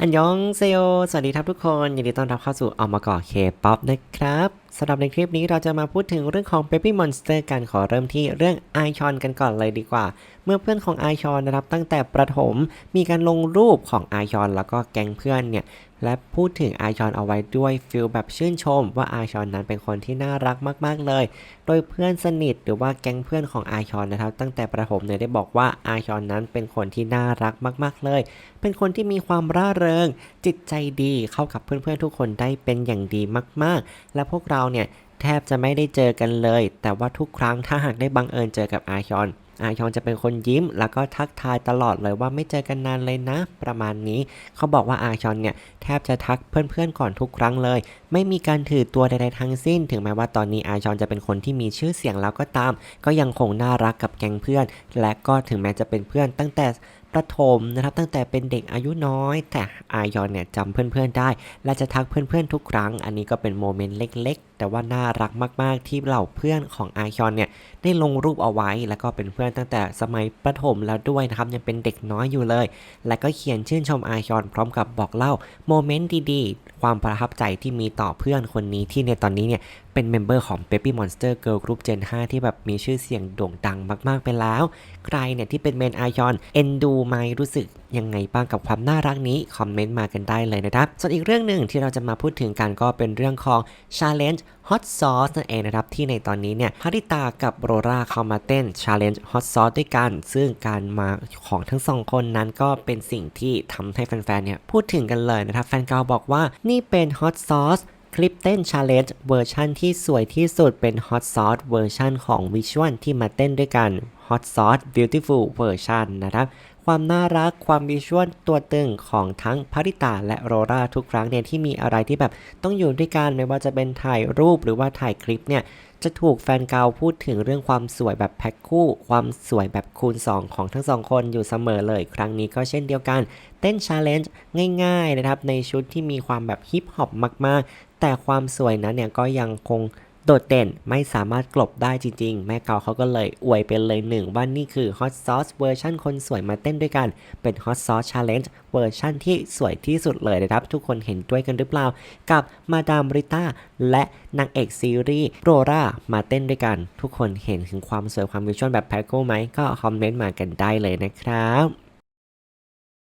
อันยองเซโยสวัสดีครับทุกคน ยินดีต้อนรับเข้าสู่ออกมาก่อเคป๊อปนะครับ สำหรับในคลิปนี้เราจะมาพูดถึงเรื่องของ Baby Monster กันขอเริ่มที่เรื่องไอชอนกันก่อนเลยดีกว่า เมื่อเพื่อนของไอชอนนะครับตั้งแต่ประถมมีการลงรูปของไอชอนแล้วก็แก๊งเพื่อนเนี่ยและพูดถึงไอชอนเอาไว้ด้วยฟิลแบบชื่นชม ว่าไอชอนนั้นเป็นคนที่น่ารักมาก ๆ เลย โดยเพื่อนสนิทหรือว่าแก๊งเพื่อนของไอชอนนะครับ ตั้งแต่ประถมเนี่ยได้บอกว่าไอชอนนั้นเป็นคนที่น่ารักมาก ๆ เลย เป็นคนที่มีความร่าเริง จิตใจดีเข้ากับเพื่อนๆทุกคนได้เป็นอย่างดีมาก ๆ และพวกเราเนี่ยแทบจะไม่ได้เจอกันเลย แต่ว่าทุกครั้งถ้าหากได้บังเอิญเจอกับอาชอนอาชอนจะเป็นคนยิ้ม แล้วก็ทักทายตลอดเลยว่าไม่เจอกันนานเลยนะ ประมาณนี้ เขาบอกว่าอาชอนเนี่ยแทบจะทักเพื่อนๆก่อนทุกครั้งเลย ไม่มีการถือตัวใดๆทั้งสิ้น ถึงแม้ว่าตอนนี้อาชอนจะเป็นคนที่มีชื่อเสียงแล้วก็ตาม ก็ยังคงน่ารักกับแก๊งเพื่อน และก็ถึงแม้จะเป็นเพื่อนตั้งแต่ประถมนะครับ ตั้งแต่เป็นเด็กอายุน้อย แต่อายอนเนี่ยจำเพื่อนๆได้ และจะทักเพื่อนๆทุกครั้ง อันนี้ก็เป็นโมเมนต์เล็ก ๆ แต่ว่าน่ารักมากๆที่เหล่าเพื่อนของอายอนเนี่ยได้ลงรูปเอาไว้ แล้วก็เป็นเพื่อนตั้งแต่สมัยประถมแล้วด้วยนะครับยังเป็นเด็กน้อยอยู่เลย และก็เขียนชื่นชมอายอนพร้อมกับบอกเล่าโมเมนต์ดีๆ ความประทับใจที่มีต่อเพื่อนคนนี้ที่ในตอนนี้เนี่ย เป็นเมมเบอร์ของ Baby Monster Girl Group Gen 5 ที่แบบมีชื่อเสียงโด่งดังมากๆไปแล้ว ใครเนี่ยที่เป็นเมนไอยอนเอ็นดูไหมรู้สึกยังไงบ้างกับความน่ารักนี้ คอมเมนต์มากันได้เลยนะครับ ส่วนอีกเรื่องหนึ่งที่เราจะมาพูดถึงกันก็เป็นเรื่องของ Challenge Hot Sauce นั่นเองนะครับ ที่ในตอนนี้เนี่ยฮาริตากับโรราเข้ามาเต้น Challenge Hot Sauce ด้วยกัน ซึ่งการมาของทั้งสองคนนั้นก็เป็นสิ่งที่ทำให้แฟนๆเนี่ยพูดถึงกันเลยนะครับ แฟนเก่าบอกว่านี่เป็น Hot Sauce คลิปเต้น Challenge เวอร์ชั่นที่สวยที่สุดเป็น Hot Sauce เวอร์ชั่นของวิชวลที่มาเต้นด้วยกัน Hot Sauce Beautiful เวอร์ชันนะครับ ความน่ารักความวิชวลตัวตึงของทั้งพาริตาและโรราทุกครั้งเนี่ยที่มีอะไรที่แบบต้องอยู่ด้วยกันไม่ว่าจะเป็นถ่ายรูปหรือว่าถ่ายคลิปเนี่ยจะถูกแฟนเก่าพูดถึงเรื่องความสวยแบบแพ็คคู่ ความสวยแบบคูณ 2 ของทั้งสองคนอยู่เสมอเลย ครั้งนี้ก็เช่นเดียวกัน เต้นชาเลนจ์ง่ายๆนะครับ ในชุดที่มีความแบบฮิปฮอปมาก แต่ความสวยนั้นเนี่ยก็ยังคงโดดเด่นไม่สามารถกลบได้จริงๆ แม่เกาเขาก็เลยอวยไปเลยหนึ่งว่านี่คือ Hot Sauce เวอร์ชั่นคนสวยมาเต้นด้วยกัน เป็น Hot Sauce Challenge เวอร์ชั่นที่สวยที่สุดเลยนะครับ ทุกคนเห็นด้วยกันหรือเปล่า กับมาดามริต้าและนางเอกซีรีส์โรรามาเต้นด้วยกัน ทุกคนเห็นถึงความสวยความวิชวลแบบแพ็คโกไหมก็คอมเมนต์มากันได้เลยนะครับ